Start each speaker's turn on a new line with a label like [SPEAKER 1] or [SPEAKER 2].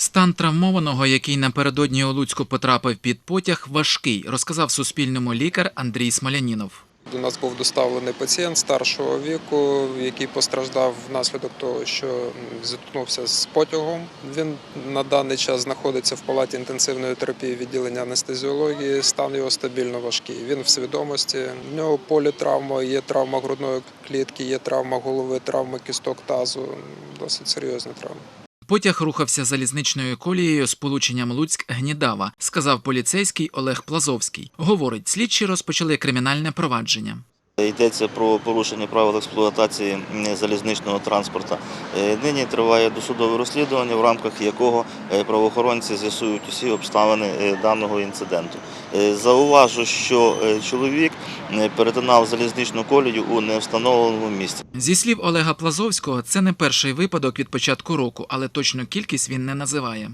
[SPEAKER 1] Стан травмованого, який напередодні у Луцьку потрапив під потяг, важкий, розказав Суспільному лікар Андрій Смолянінов.
[SPEAKER 2] До нас був доставлений пацієнт старшого віку, який постраждав внаслідок того, що зіткнувся з потягом. Він на даний час знаходиться в палаті інтенсивної терапії відділення анестезіології. Стан його стабільно важкий. Він в свідомості. В нього політравма, є травма грудної клітки, є травма голови, травма кісток тазу. Досить серйозні травми.
[SPEAKER 1] Потяг рухався залізничною колією з полученням Луцьк-Гнідава, сказав поліцейський Олег Плазовський. Говорить, слідчі розпочали кримінальне провадження.
[SPEAKER 3] Йдеться про порушення правил експлуатації залізничного транспорту. Е, Нині триває досудове розслідування, в рамках якого е, правоохоронці з'ясують усі обставини е, даного інциденту. Зауважу, що чоловік перетинав залізничну колію у невстановленому місці.
[SPEAKER 1] Зі слів Олега Плазовського, це не перший випадок від початку року, але точну кількість він не називає.